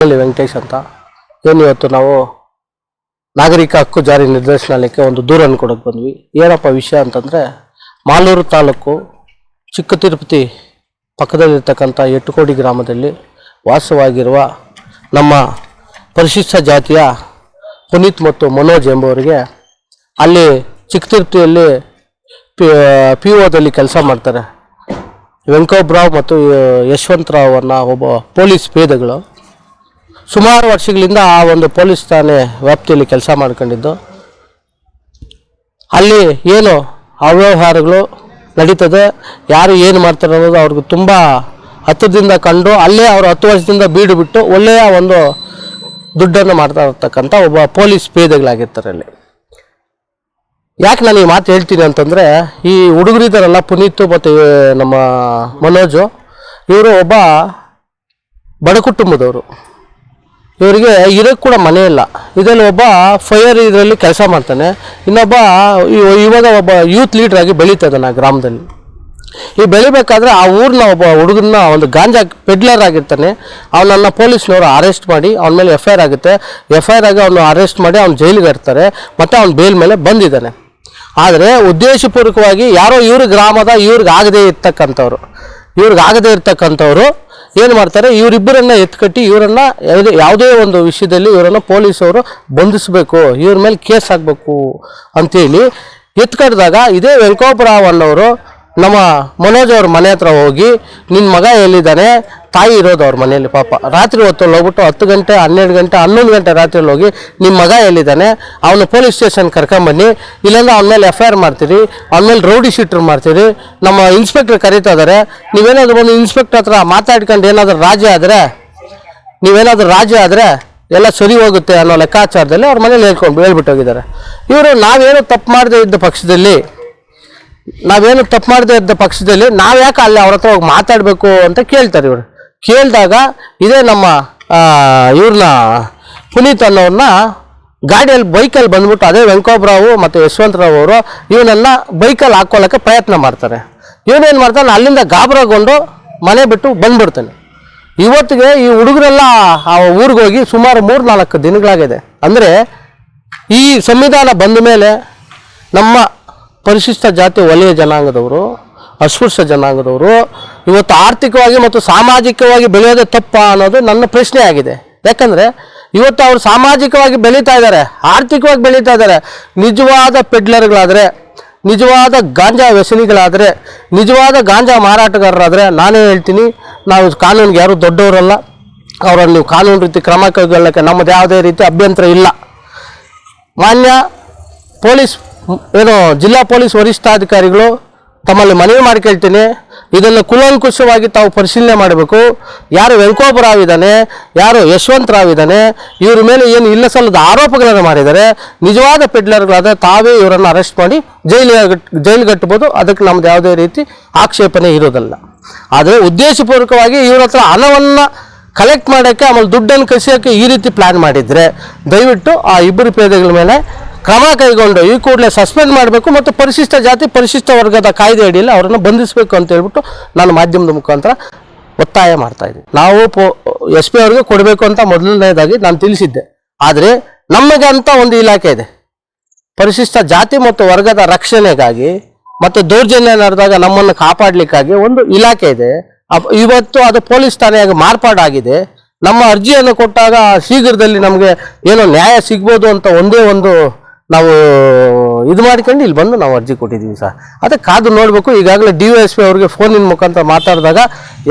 ವೆಂಕಟೇಶ್ ಅಂತ. ಏನು ಇವತ್ತು ನಾವು ನಾಗರಿಕ ಹಕ್ಕು ಜಾರಿ ನಿರ್ದೇಶನಾಲಯಕ್ಕೆ ಒಂದು ದೂರನ್ನು ಕೊಡೋಕೆ ಬಂದ್ವಿ. ಏನಪ್ಪ ವಿಷಯ ಅಂತಂದರೆ ಮಾಲೂರು ತಾಲೂಕು ಚಿಕ್ಕ ತಿರುಪತಿ ಪಕ್ಕದಲ್ಲಿರ್ತಕ್ಕಂಥ ಎಟ್ಟುಕೋಡಿ ಗ್ರಾಮದಲ್ಲಿ ವಾಸವಾಗಿರುವ ನಮ್ಮ ಪರಿಶಿಷ್ಟ ಜಾತಿಯ ಪುನೀತ್ ಮತ್ತು ಮನೋಜ್ ಎಂಬುವರಿಗೆ ಅಲ್ಲಿ ಚಿಕ್ಕ ತಿರುಪತಿಯಲ್ಲಿ ಪಿ ಒದಲ್ಲಿ ಕೆಲಸ ಮಾಡ್ತಾರೆ. ವೆಂಕೋಬ್ರಾವ್ ಮತ್ತು ಯಶವಂತರಾವ್ ಅನ್ನೋ ಒಬ್ಬ ಪೊಲೀಸ್ ಪೇದೆಗಳು. ಸುಮಾರು ವರ್ಷಗಳಿಂದ ಆ ಒಂದು ಪೊಲೀಸ್ ಠಾಣೆ ವ್ಯಾಪ್ತಿಯಲ್ಲಿ ಕೆಲಸ ಮಾಡ್ಕೊಂಡಿದ್ದು. ಅಲ್ಲಿ ಏನು ಅವ್ಯವಹಾರಗಳು ನಡೀತದೆ, ಯಾರು ಏನು ಮಾಡ್ತಾರೆ ಅನ್ನೋದು ಅವ್ರಿಗೆ ತುಂಬ ಹತ್ತಿರದಿಂದ ಕಂಡು, ಅಲ್ಲೇ ಅವರು ಹತ್ತು ವರ್ಷದಿಂದ ಬೀಡು ಬಿಟ್ಟು ಒಳ್ಳೆಯ ಒಂದು ದುಡ್ಡನ್ನು ಮಾಡ್ತಾ ಇರ್ತಕ್ಕಂಥ ಒಬ್ಬ ಪೊಲೀಸ್ ಪೇದೆಗಳಾಗಿರ್ತಾರೆ ಅಲ್ಲಿ. ಯಾಕೆ ನಾನು ಈ ಮಾತು ಹೇಳ್ತೀನಿ ಅಂತಂದರೆ, ಈ ಹುಡುಗರಿದ್ದಾರಲ್ಲ ಪುನೀತ್ ಮತ್ತು ನಮ್ಮ ಮನೋಜು, ಇವರು ಒಬ್ಬ ಬಡ ಕುಟುಂಬದವರು ಇವರಿಗೆ ಇರೋಕ್ಕೆ ಕೂಡ ಮನೆ ಇಲ್ಲ. ಇದರಲ್ಲಿ ಒಬ್ಬ ಫೈರ್ ಇದರಲ್ಲಿ ಕೆಲಸ ಮಾಡ್ತಾನೆ. ಇನ್ನೊಬ್ಬ ಇವ- ಇವಾಗ ಒಬ್ಬ ಯೂತ್ ಲೀಡರ್ ಆಗಿ ಬೆಳೀತಾ ಇದ್ದಾನೆ ಆ ಗ್ರಾಮದಲ್ಲಿ. ಈ ಬೆಳಿಬೇಕಾದ್ರೆ ಆ ಊರಿನ ಒಬ್ಬ ಹುಡುಗನ ಒಂದು ಗಾಂಜಾ ಪೆಡ್ಲರ್ ಆಗಿರ್ತಾನೆ. ಅವನನ್ನ ಪೊಲೀಸ್ನವರು ಅರೆಸ್ಟ್ ಮಾಡಿ, ಅವನ ಮೇಲೆ ಎಫ್ ಐ ಆಗುತ್ತೆ. ಎಫ್ ಐ ಆರ್ ಆಗಿ ಅವನು ಅರೆಸ್ಟ್ ಮಾಡಿ ಅವ್ನು ಜೈಲಿಗೆ ಇರ್ತಾರೆ ಮತ್ತು ಅವ್ನು ಬೇಲ್ ಮೇಲೆ ಬಂದಿದ್ದಾನೆ. ಆದರೆ ಉದ್ದೇಶಪೂರ್ವಕವಾಗಿ ಯಾರೋ ಇವ್ರ ಗ್ರಾಮದ, ಇವ್ರಿಗೆ ಆಗದೇ ಇರ್ತಕ್ಕಂಥವ್ರು. ಇವ್ರಿಗೆ ಆಗದೇ ಇರ್ತಕ್ಕಂಥವ್ರು ಏನು ಮಾಡ್ತಾರೆ? ಇವರಿಬ್ಬರನ್ನ ಎತ್ಕಟ್ಟಿ ಇವರನ್ನ ಯಾವುದೇ ಯಾವುದೇ ಒಂದು ವಿಷಯದಲ್ಲಿ ಇವರನ್ನ ಪೊಲೀಸವರು ಬಂಧಿಸಬೇಕು, ಇವ್ರ ಮೇಲೆ ಕೇಸ್ ಆಗಬೇಕು ಅಂತೇಳಿ ಎತ್ಕಟ್ಟಿದಾಗ ಇದೇ ವೆಂಕೋಪರಾವ್ ಅನ್ನೋರು ನಮ್ಮ ಮನೋಜ್ ಅವ್ರ ಮನೆ ಹತ್ರ ಹೋಗಿ ನಿನ್ನ ಮಗ ಎಲ್ಲಿದ್ದಾನೆ? ತಾಯಿ ಇರೋದು ಅವ್ರ ಮನೆಯಲ್ಲಿ ಪಾಪ. ರಾತ್ರಿ ಹೊತ್ತಲ್ಲಿ ಹೋಗ್ಬಿಟ್ಟು ಹತ್ತು ಗಂಟೆ, ಹನ್ನೆರಡು ಗಂಟೆ, ಹನ್ನೊಂದು ಗಂಟೆ ರಾತ್ರಿಯಲ್ಲಿ ಹೋಗಿ ನಿಮ್ಮ ಮಗ ಎಲ್ಲಿದ್ದಾನೆ? ಅವನು ಪೊಲೀಸ್ ಸ್ಟೇಷನ್ ಕರ್ಕೊಂಬನ್ನಿ ಇಲ್ಲಾಂದ್ರೆ ಅವನ ಮೇಲೆ ಎಫ್ ಐ ಆರ್ ಮಾಡ್ತೀರಿ. ಅವನ ಮೇಲೆ ರೌಡಿ ಶೀಟರ್ ಮಾಡ್ತೀರಿ. ನಮ್ಮ ಇನ್ಸ್ಪೆಕ್ಟರ್ ಕರೀತಾ ಇದ್ದಾರೆ ನೀವೇನಾದ್ರು ಬಂದು ಇನ್ಸ್ಪೆಕ್ಟ್ರ್ ಹತ್ರ ಮಾತಾಡ್ಕೊಂಡು ಏನಾದರೂ ರಾಜ್ಯ ಆದರೆ, ನೀವೇನಾದರೂ ರಾಜ್ಯ ಆದರೆ ಎಲ್ಲ ಸರಿ ಹೋಗುತ್ತೆ ಅನ್ನೋ ಲೆಕ್ಕಾಚಾರದಲ್ಲಿ ಅವ್ರ ಮನೇಲಿ ಹೇಳ್ಕೊಂಡು ಹೇಳ್ಬಿಟ್ಟು ಹೋಗಿದ್ದಾರೆ. ಇವರು ನಾವೇನು ತಪ್ಪು ಮಾಡದೇ ಇದ್ದ ಪಕ್ಷದಲ್ಲಿ, ನಾವೇನು ತಪ್ಪು ಮಾಡದೇ ಇದ್ದ ಪಕ್ಷದಲ್ಲಿ ನಾವು ಯಾಕೆ ಅಲ್ಲಿ ಅವ್ರ ಹತ್ರ ಹೋಗಿ ಮಾತಾಡಬೇಕು ಅಂತ ಕೇಳ್ತಾರೆ ಇವರು. ಕೇಳಿದಾಗ ಇದೇ ನಮ್ಮ ಇವ್ರನ್ನ ಪುನೀತ್ ಅನ್ನೋರನ್ನ ಗಾಡಿಯಲ್ಲಿ ಬೈಕಲ್ಲಿ ಬಂದ್ಬಿಟ್ಟು ಅದೇ ವೆಂಕೋಬ್ರಾವು ಮತ್ತು ಯಶವಂತರಾವ್ ಅವರು ಇವನನ್ನ ಬೈಕಲ್ಲಿ ಹಾಕ್ಕೊಳ್ಳೋಕ್ಕೆ ಪ್ರಯತ್ನ ಮಾಡ್ತಾರೆ. ಇವನೇನು ಮಾಡ್ತಾನೆ? ಅಲ್ಲಿಂದ ಗಾಬರಗೊಂಡು ಮನೆ ಬಿಟ್ಟು ಬಂದ್ಬಿಡ್ತಾನೆ. ಇವತ್ತಿಗೆ ಈ ಹುಡುಗರೆಲ್ಲ ಆ ಊರಿಗೆ ಹೋಗಿ ಸುಮಾರು ಮೂರು ನಾಲ್ಕು ದಿನಗಳಾಗಿದೆ. ಅಂದರೆ ಈ ಸಂವಿಧಾನ ಬಂದ ಮೇಲೆ ನಮ್ಮ ಪರಿಶಿಷ್ಟ ಜಾತಿ ವಲಯ ಜನಾಂಗದವರು, ಅಸ್ಪೃಶ್ಯ ಜನಾಂಗದವರು ಇವತ್ತು ಆರ್ಥಿಕವಾಗಿ ಮತ್ತು ಸಾಮಾಜಿಕವಾಗಿ ಬೆಳೆಯೋದೇ ತಪ್ಪ ಅನ್ನೋದು ನನ್ನ ಪ್ರಶ್ನೆ ಆಗಿದೆ. ಯಾಕಂದರೆ ಇವತ್ತು ಅವರು ಸಾಮಾಜಿಕವಾಗಿ ಬೆಳೀತಾ ಇದ್ದಾರೆ, ಆರ್ಥಿಕವಾಗಿ ಬೆಳೀತಾ ಇದ್ದಾರೆ. ನಿಜವಾದ ಪೆಡ್ಲರ್ಗಳಾದರೆ, ನಿಜವಾದ ಗಾಂಜಾ ವ್ಯಸನಿಗಳಾದರೆ, ನಿಜವಾದ ಗಾಂಜಾ ಮಾರಾಟಗಾರರಾದರೆ ನಾನೇ ಹೇಳ್ತೀನಿ, ನಾವು ಕಾನೂನಿಗೆ ಯಾರು ದೊಡ್ಡವರಲ್ಲ. ಅವರನ್ನು ನೀವು ಕಾನೂನು ರೀತಿ ಕ್ರಮ ಕೈಗೊಳ್ಳೋಕ್ಕೆ ನಮ್ಮದು ಯಾವುದೇ ರೀತಿ ಅಭ್ಯಂತರ ಇಲ್ಲ. ಮಾನ್ಯ ಪೊಲೀಸ್, ಏನು ಜಿಲ್ಲಾ ಪೊಲೀಸ್ ವರಿಷ್ಠಾಧಿಕಾರಿಗಳು ತಮ್ಮಲ್ಲಿ ಮನವಿ ಮಾಡ್ಕೊಳ್ತೀನಿ ಇದನ್ನು ಕುಲಂಕುಷವಾಗಿ ತಾವು ಪರಿಶೀಲನೆ ಮಾಡಬೇಕು. ಯಾರು ವೆಂಕೋಪರಾವ್ ಇದ್ದಾನೆ ಯಾರು ಯಶವಂತರಾವ್ ಇದ್ದಾನೆ ಇವ್ರ ಮೇಲೆ ಏನು ಇಲ್ಲ ಸಲ್ಲದ ಆರೋಪಗಳನ್ನು ಮಾಡಿದ್ದಾರೆ. ನಿಜವಾದ ಪೆಡ್ಲರ್ಗಳಾದ ತಾವೇ ಇವರನ್ನು ಅರೆಸ್ಟ್ ಮಾಡಿ ಜೈಲಿಗೆ ಜೈಲು ಕಟ್ಟಬೋದು ಅದಕ್ಕೆ ನಮ್ದು ಯಾವುದೇ ರೀತಿ ಆಕ್ಷೇಪಣೆ ಇರೋದಲ್ಲ. ಆದರೆ ಉದ್ದೇಶಪೂರ್ವಕವಾಗಿ ಇವ್ರ ಹತ್ರ ಹಣವನ್ನು ಕಲೆಕ್ಟ್ ಮಾಡೋಕ್ಕೆ, ಆಮೇಲೆ ದುಡ್ಡನ್ನು ಕಸಿಯೋಕ್ಕೆ ಈ ರೀತಿ ಪ್ಲ್ಯಾನ್ ಮಾಡಿದರೆ ದಯವಿಟ್ಟು ಆ ಇಬ್ಬರು ಪೇದೆಗಳ ಮೇಲೆ ಕ್ರಮ ಕೈಗೊಂಡು ಈ ಕೂಡಲೇ ಸಸ್ಪೆಂಡ್ ಮಾಡಬೇಕು ಮತ್ತು ಪರಿಶಿಷ್ಟ ಜಾತಿ, ಪರಿಶಿಷ್ಟ ವರ್ಗದ ಕಾಯ್ದೆ ಅಡಿಯಲ್ಲಿ ಅವರನ್ನು ಬಂಧಿಸಬೇಕು ಅಂತ ಹೇಳ್ಬಿಟ್ಟು ನಾನು ಮಾಧ್ಯಮದ ಮುಖಾಂತರ ಒತ್ತಾಯ ಮಾಡ್ತಾ ಇದ್ದೀನಿ. ನಾವು ಪೊ, ಎಸ್ ಪಿ ಅವ್ರಿಗೆ ಕೊಡಬೇಕು ಅಂತ ಮೊದಲನೇದಾಗಿ ನಾನು ತಿಳಿಸಿದ್ದೆ. ಆದರೆ ನಮಗೆ ಅಂತ ಒಂದು ಇಲಾಖೆ ಇದೆ. ಪರಿಶಿಷ್ಟ ಜಾತಿ ಮತ್ತು ವರ್ಗದ ರಕ್ಷಣೆಗಾಗಿ ಮತ್ತು ದೌರ್ಜನ್ಯ ನಡೆದಾಗ ನಮ್ಮನ್ನು ಕಾಪಾಡಲಿಕ್ಕಾಗಿ ಒಂದು ಇಲಾಖೆ ಇದೆ. ಇವತ್ತು ಅದು ಪೊಲೀಸ್ ಠಾಣೆಯಾಗಿ ಮಾರ್ಪಾಡಾಗಿದೆ. ನಮ್ಮ ಅರ್ಜಿಯನ್ನು ಕೊಟ್ಟಾಗ ಶೀಘ್ರದಲ್ಲಿ ನಮಗೆ ಏನೋ ನ್ಯಾಯ ಸಿಗ್ಬೋದು ಅಂತ ಒಂದೇ ಒಂದು ನಾವು ಇದು ಮಾಡ್ಕೊಂಡು ಇಲ್ಲಿ ಬಂದು ನಾವು ಅರ್ಜಿ ಕೊಟ್ಟಿದ್ದೀವಿ ಸರ್. ಅದಕ್ಕೆ ಕಾದು ನೋಡಬೇಕು, ಈಗಾಗಲೇ ಡಿ ಎಸ್ ಪಿ ಅವ್ರಿಗೆ ಫೋನಿನ ಮುಖಾಂತರ ಮಾತಾಡಿದಾಗ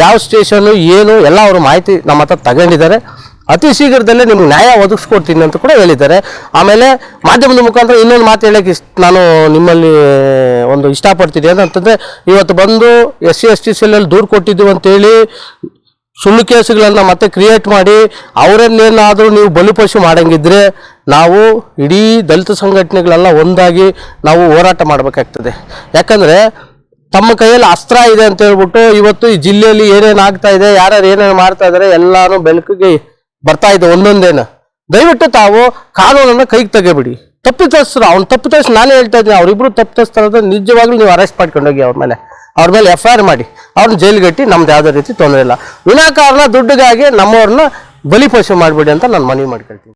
ಯಾವ ಸ್ಟೇಷನು ಏನು ಎಲ್ಲ ಅವರು ಮಾಹಿತಿ ನಮ್ಮ ಹತ್ರ ತಗೊಂಡಿದ್ದಾರೆ. ಅತಿ ಶೀಘ್ರದಲ್ಲೇ ನಿಮ್ಗೆ ನ್ಯಾಯ ಒದಗಿಸ್ಕೊಡ್ತೀನಿ ಅಂತ ಕೂಡ ಹೇಳಿದ್ದಾರೆ. ಆಮೇಲೆ ಮಾಧ್ಯಮದ ಮುಖಾಂತರ ಇನ್ನೊಂದು ಮಾತು ಹೇಳೋಕ್ಕೆ ಇಷ್ಟ ನಾನು ನಿಮ್ಮಲ್ಲಿ, ಒಂದು ಇಷ್ಟಪಡ್ತೀನಿ ಏನಂತಂದರೆ, ಇವತ್ತು ಬಂದು ಎಸ್ ಸಿ, ಎಸ್ ಟಿ ಸಿಲಲ್ಲಿ ದೂರು ಕೊಟ್ಟಿದ್ದೀವಿ ಅಂತೇಳಿ ಸುಳ್ಳು ಕೇಸುಗಳನ್ನು ಮತ್ತೆ ಕ್ರಿಯೇಟ್ ಮಾಡಿ ಅವರನ್ನೇನಾದರೂ ನೀವು ಬಲಿಪಶು ಮಾಡಂಗಿದ್ರೆ ನಾವು ಇಡೀ ದಲಿತ ಸಂಘಟನೆಗಳೆಲ್ಲ ಒಂದಾಗಿ ನಾವು ಹೋರಾಟ ಮಾಡಬೇಕಾಗ್ತದೆ. ಯಾಕಂದರೆ ತಮ್ಮ ಕೈಯಲ್ಲಿ ಅಸ್ತ್ರ ಇದೆ ಅಂತ ಹೇಳ್ಬಿಟ್ಟು ಇವತ್ತು ಈ ಜಿಲ್ಲೆಯಲ್ಲಿ ಏನೇನು ಆಗ್ತಾ ಇದೆ, ಯಾರ್ಯಾರು ಏನೇನು ಮಾಡ್ತಾ ಇದ್ದಾರೆ ಎಲ್ಲಾನು ಬೆಳಕಿಗೆ ಬರ್ತಾ ಇದೆ ಒಂದೊಂದೇನು. ದಯವಿಟ್ಟು ತಾವು ಕಾನೂನನ್ನು ಕೈಗೆ ತೆಗೆಬಿಡಿ. ತಪ್ಪಿತಸ್ಥರು ಅವ್ನು ತಪ್ಪಿತಸ್ಥ ನಾನೇ ಹೇಳ್ತಾ ಇದ್ದೀನಿ, ಅವರಿಬ್ರು ತಪ್ಪಿತಸ್ಥರಾದ್ರೆ ನಿಜವಾಗ್ಲೂ ನೀವು ಅರೆಸ್ಟ್ ಮಾಡ್ಕೊಂಡೋಗಿ ಅವ್ರ ಮೇಲೆ. ಅವ್ರ ಮೇಲೆ ಎಫ್ ಮಾಡಿ. ಅವ್ರನ್ನ ಜೈಲಿಗಟ್ಟಿ ನಮ್ದು ಯಾವುದೇ ರೀತಿ ತೊಂದರೆ ಇಲ್ಲ. ವಿನಾಕಾರಣ ದುಡ್ಡಿಗಾಗಿ ನಮ್ಮವ್ರನ್ನ ಬಲಿಪಶು ಮಾಡಬೇಡಿ ಅಂತ ನಾನು ಮನವಿ ಮಾಡ್ಕೊಳ್ತೀನಿ.